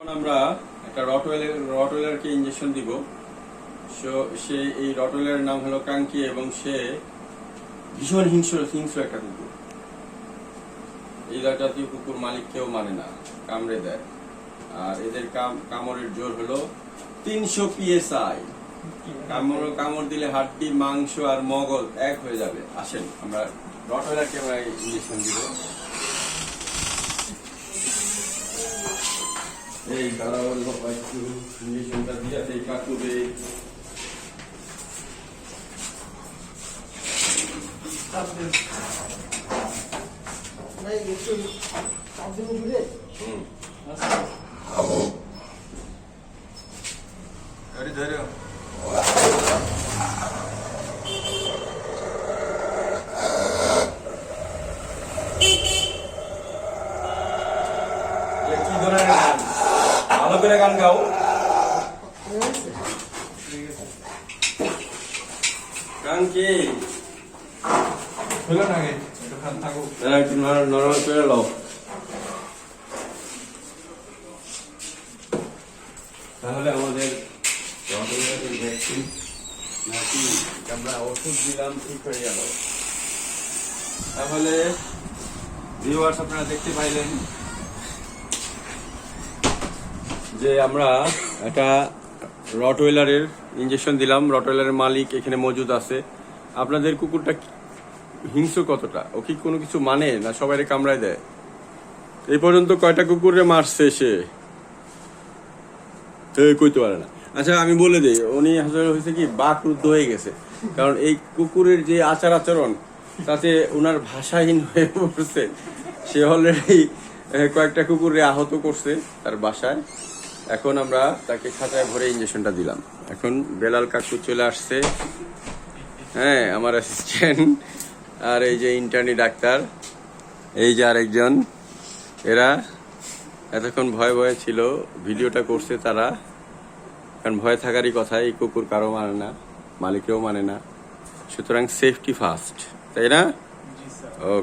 এখন আমরা একটা রটওয়েলের রটওয়েলারকে ইঞ্জেকশন দিব। সো, সে এই রটওয়েলারের নাম হলো কাঙ্কি এবং সে ভীষণ হিংস্র হিংস্র একটা কুকুর। এই জাতীয় কুকুর মালিক কেউ মানে না, কামড়ে দেয়। আর এদের কাম- কামড়ের জোর হলো তিনশো পিএসআই কামড় কামড় দিলে হাড্ডি, মাংস আর মগজ এক হয়ে যাবে। আসেন, আমরা রটওয়েলারকে আমরা ইঞ্জেকশন দিব। এই দাঁড়াও বাবা একটু ইঞ্জেকশনটা দিয়ে এই কাকুরে হুম গাড়ি ধরে এ কি ধরনের ভালো করে গান গাও। গান কি? হলো না একটু খান থাকো। একটু নরমাল করে লও তাহলে আমাদের ভ্যাকসিন নাকি আমরা ওষুধ দিলাম ঠিক হয়ে গেল। তাহলে ভিউয়ার্স আপনারা দেখতে পাইলেন যে আমরা একটা রটওয়েলারের ইঞ্জেকশন দিলাম। রটওয়েলারের মালিক এখানে মজুদ আছে। আপনাদের কুকুরটা হিংস্র কতটা? ও কি কোনো কিছু মানে না সবাই কামড়ায় দেয়? এই পর্যন্ত কয়টা কুকুরে মারছে সে? কইতে পারে না। আচ্ছা আমি বলে দিই, উনি আসলে হয়েছে কি বাকরুদ্ধ হয়ে গেছে। কারণ এই কুকুরের যে আচার আচরণ, তাতে ওনার ভাষাহীন হয়ে পড়ছে। সে অলরেডি কয়েকটা কুকুরে আহত করছে তার বাসায়। এখন আমরা তাকে খাতায় ভরে ইঞ্জেকশনটা দিলাম। এখন বেলাল কাকু চলে আসছে। হ্যাঁ আমার অ্যাসিস্ট্যান্ট আর এই যে ইন্টার্নি ডাক্তার এই যে আরেকজন এরা এতক্ষণ ভয় ভয়ে ছিল ভিডিওটা করছে তারা। কারণ ভয় থাকারই কথা এই কুকুর কারও মানে না মালিকেও মানে না। সুতরাং সেফটি ফার্স্ট তাই না?